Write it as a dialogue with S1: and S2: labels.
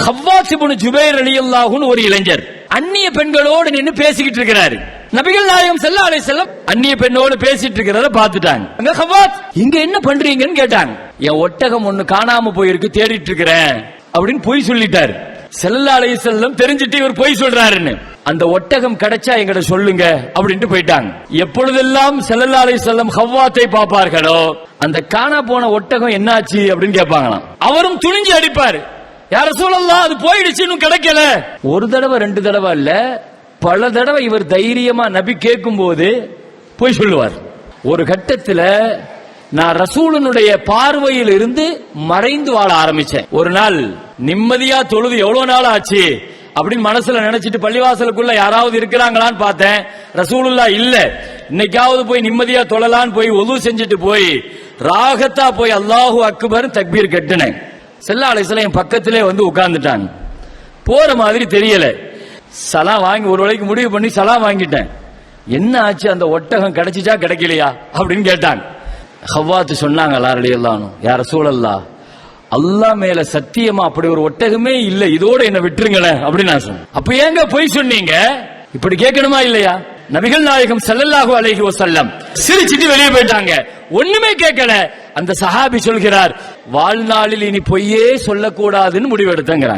S1: ஹவ்வாஸ் இப்னு அலி ரலியல்லாஹுன்னு ஒரு இளைஞர். அந்நிய பெண்களோடு நின்று பேசிக்கிட்டு இருக்கிறாரு. நபிகள் நாயகம் செல்ல அலை செல்லம் அந்நிய பெண்ணோடு பேசிட்டு இருக்கிறத பார்த்துட்டாங்க. அங்க ஹவாத் இங்க என்ன பண்றீங்கன்னு கேட்டாங்க. என் ஒட்டகம் ஒண்ணு காணாம போயிருக்கு தேடிட்டு இருக்கிறேன் அப்படின்னு பொய் சொல்லிட்டாரு. ஸல்லல்லாஹு அலை செல்லம் தெரிஞ்சிட்டு இவர் பொய் சொல்றாருன்னு. அந்த ஒட்டகம் கிடைச்சா எங்கிட்ட சொல்லுங்க அப்படின்ட்டு போயிட்டாங்க. எப்பொழுதெல்லாம் ஸல்லல்லாஹு அலை செல்லம் ஹவ்வாத்தை பார்ப்பார்களோ அந்த காணா போன ஒட்டகம் என்னாச்சு அப்படின்னு கேட்பாங்களாம். அவரும் துணிஞ்சு அடிப்பாரு. யார சூழல்லாம் அது போயிடுச்சு இன்னும் கிடைக்கல. ஒரு தடவை ரெண்டு தடவை இல்ல பல தடவை இவர் தைரியமா நபி கேட்கும் போது போய் சொல்லுவார். ஒரு கட்டத்துல நான் ரசூலனுடைய பார்வையில் இருந்து மறைந்து வாழ ஆரம்பிச்சேன். ஒரு நாள் நிம்மதியா தொழுது எவ்வளவு நாள் ஆச்சு? அப்படின்னு மனசுல நினைச்சிட்டு பள்ளிவாசலுக்குள்ள யாராவது இருக்கிறாங்களான்னு பார்த்தேன். ரசூலுல்லா இல்ல. இன்னைக்காவது போய் நிம்மதியா தொழலான்னு போய் ஒது செஞ்சுட்டு போய் ராகத்தா போய் அல்லாஹு அக்பர் தக்பீர் கட்டினேன். செல்லா அலிஸ்லாம் என் பக்கத்திலே வந்து உட்கார்ந்துட்டாங்க. போற மாதிரி தெரியல. சலா வாங்கி ஒரு வழிக்கு முடிவு பண்ணி சலா வாங்கிட்டேன். என்ன ஆச்சு? அந்த ஒட்டகம் கிடைச்சிச்சா கிடைக்கலையா? அப்படின்னு கேட்டாங்க. ஹவ்வாத்து சொன்னாங்க எல்லாரும் யார சூழல்லா அல்லா மேல சத்தியமா அப்படி ஒரு ஒட்டகமே இல்ல. இதோட என்ன விட்டுருங்களேன் அப்படின்னு நான் சொன்னேன். அப்ப ஏங்க பொய் சொன்னீங்க? இப்படி கேட்கணுமா இல்லையா? நபிகள் நாயகம் ஸல்லல்லாஹு அலைஹி வஸல்லம் சிரிச்சிட்டு வெளியே போயிட்டாங்க. ஒண்ணுமே கேட்கல. அந்த சஹாபி சொல்கிறார் வாழ்நாளில் இனி பொய்யே சொல்லக்கூடாதுன்னு முடிவெடுத்தங்கிறார்.